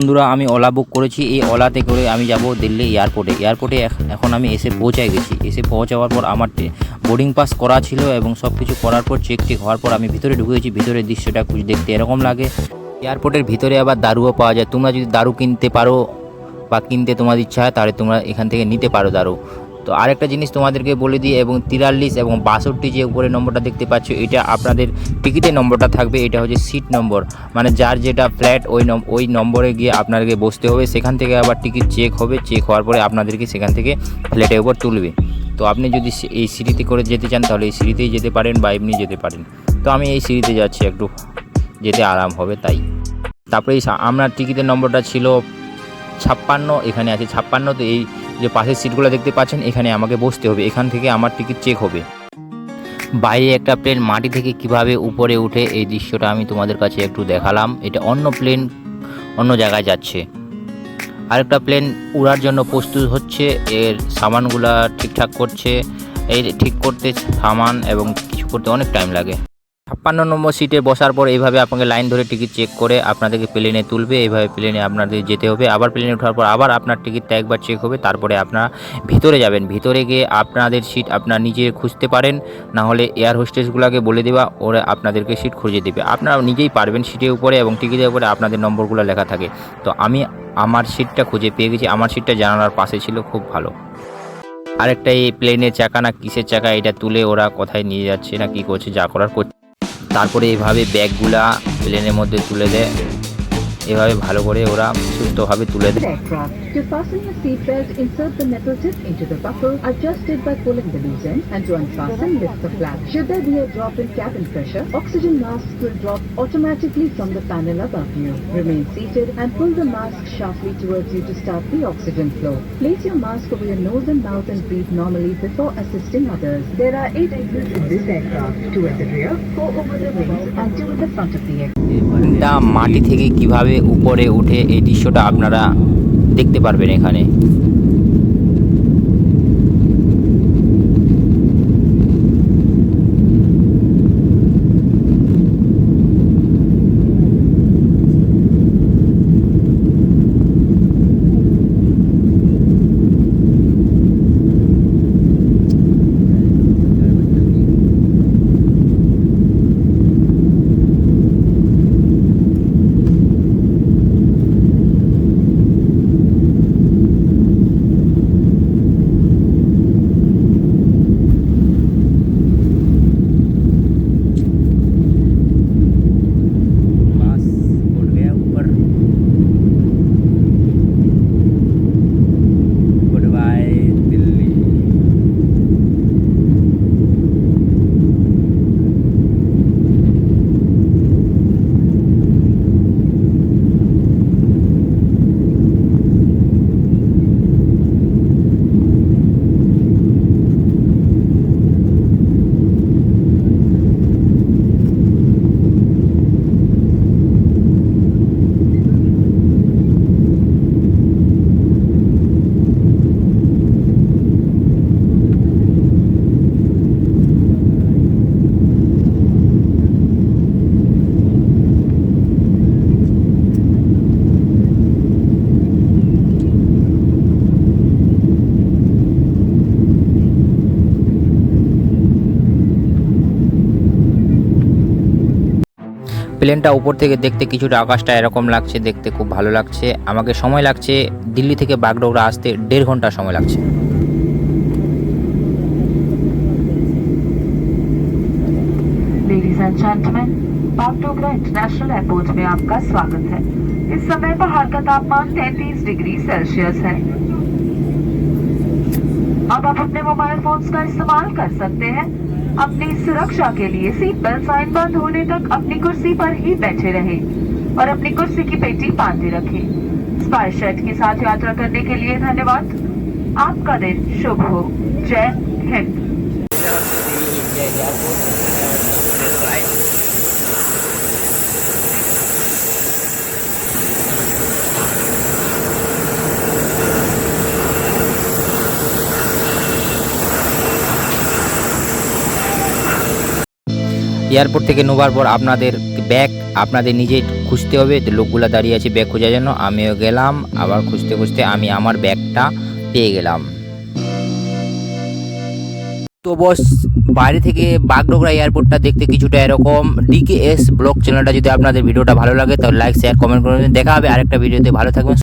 বন্ধুরা, আমি ওলা বুক করেছি। এই ওলাতে করে আমি যাব দিল্লি এয়ারপোর্টে এয়ারপোর্টে এখন আমি এসে পৌঁছায় গেছি। এসে পৌঁছাওয়ার পর আমার বোর্ডিং পাস করা ছিল এবং সব কিছু করার পর চেক টেক হওয়ার পর আমি ভিতরে ঢুকেছি ভিতরের দৃশ্যটা খুঁজে দেখতে এরকম লাগে। এয়ারপোর্টের ভিতরে আবার দারুও পাওয়া যায়। তোমরা যদি দারু কিনতে পারো বা কিনতে তোমার ইচ্ছা হয়, তাহলে তোমরা এখান থেকে নিতে পারো দারু। তো আরেকটা জিনিস তোমাদেরকে বলে দিই, এবং তিরাল্লিশ এবং বাষট্টি যে উপরে নম্বরটা দেখতে পাচ্ছ, এটা আপনাদের টিকিটের নম্বরটা থাকবে, এটা হচ্ছে সিট নম্বর মানে যার যেটা ফ্ল্যাট ওই ওই নম্বরে গিয়ে আপনাদেরকে বসতে হবে, সেখান থেকে আবার টিকিট চেক হবে চেক হওয়ার পরে আপনাদেরকে সেখান থেকে ফ্ল্যাটের উপর তুলবে। তো আপনি যদি এই সিঁড়িতে করে যেতে চান, তাহলে এই সিঁড়িতেই যেতে পারেন বা এমনি যেতে পারেন। তো আমি এই সিঁড়িতে যাচ্ছি একটু, যেতে আরাম হবে তাই। তারপরে আপনার টিকিটের নম্বরটা ছিল ছাপ্পান্ন, এখানে আছে ছাপ্পান্ন, তো এই যে পাশের সিটগুলো দেখতে পাচ্ছেন, এখানে আমাকে বসতে হবে। এখান থেকে আমার টিকিট চেক হবে। বাইরে একটা প্লেন মাটি থেকে কীভাবে উপরে উঠে, এই দৃশ্যটা আমি তোমাদের কাছে একটু দেখালাম। এটা অন্য প্লেন অন্য জায়গায় যাচ্ছে। আরেকটা প্লেন উড়ার জন্য প্রস্তুত হচ্ছে। এর সামানগুলা ঠিকঠাক করছে। এই ঠিক করতে সামান এবং কিছু করতে অনেক টাইম লাগে। ছাপ্পান্ন নম্বর সিটে বসার পর এইভাবে আপনাকে লাইন ধরে টিকিট চেক করে আপনাদেরকে প্লেনে তুলবে, এইভাবে প্লেনে আপনাদের যেতে হবে। আবার প্লেনে ওঠার পর আবার আপনার টিকিটটা একবার চেক হবে, তারপরে আপনারা ভিতরে যাবেন। ভিতরে গিয়ে আপনাদের সিট আপনার নিজে খুঁজতে পারেন, না হলে এয়ার হোস্টেসগুলোকে বলে দেওয়া ওরা আপনাদেরকে সিট খুঁজে দেবে। আপনারা নিজেই পারবেন সিটের উপরে এবং টিকিটের উপরে আপনাদের নম্বরগুলো লেখা থাকে। তো আমি আমার সিটটা খুঁজে পেয়ে গেছি, আমার সিটটা জানালার পাশে ছিল, খুব ভালো। আরেকটা এই প্লেনের চাকা না, কিসের চাকা, এটা তুলে ওরা কোথায় নিয়ে যাচ্ছে না, কি করছে, যা করার করছে। তারপরে এইভাবে ব্যাগগুলা প্লেনের মধ্যে তুলে দেয়। এভাবে ভালো করে ওরা সুস্থভাবে তুলে দেয় aircraft. To fasten your seatbelt, insert the metal tip into the buckle, adjust it by pulling the loose end, and to unfasten, lift the flap. Should there be a drop in cabin pressure, oxygen masks will drop automatically from the panel above you. Remain seated and pull the mask sharply towards you to start the oxygen flow. Place your mask over your nose and mouth and breathe normally before assisting others. There are eight exits in this aircraft, two at the rear, four over the wings, and two in the front of the aircraft. প্লেনটা মাটি থেকে কিভাবে উপরে উঠে এই দৃশ্যটা আপনারা দেখতে পারবেন এখানে। প্লেনটা উপর থেকে দেখতে কিছুটা আকাশটা এরকম লাগছে দেখতে খুব ভালো লাগছে আমাকে সময় লাগছে দিল্লি থেকে বাগডোগরা আসতে দেড় ঘন্টা সময় লাগছে Ladies and gentlemen, Bagdogra international airport में आपका स्वागत है इस समय बाहर का तापमान 33 डिग्री सेल्सियस है अब आप अपने मोबाइल फोन्स का इस्तेमाल कर सकते हैं अपनी सुरक्षा के लिए सीट बेल्ट साइन बंद होने तक अपनी कुर्सी पर ही बैठे रहें और अपनी कुर्सी की पेटी बांधे रखें। स्पाइस शर्ट के साथ यात्रा करने के लिए धन्यवाद। आपका दिन शुभ हो। जय हिंद। এয়ারপোর্ট থেকে নোবার পর আপনাদের ব্যাগ আপনাদের নিজে খুঁজতে হবে। লোকগুলো দাঁড়িয়ে আছে ব্যাগ খোঁজার জন্য। আমিও গেলাম, আবার খুঁজতে খুঁজতে আমি আমার ব্যাগটা পেয়ে গেলাম। তো বস, বাইরে থেকে বাগডোগরা এয়ারপোর্টটা দেখতে কিছুটা এরকম। ডিকেএস ব্লগ চ্যানেলটা যদি আপনাদের ভিডিওটা ভালো লাগে, তাহলে লাইক শেয়ার কমেন্ট করে দেখা হবে আরেকটা ভিডিওতে। ভালো থাকবেন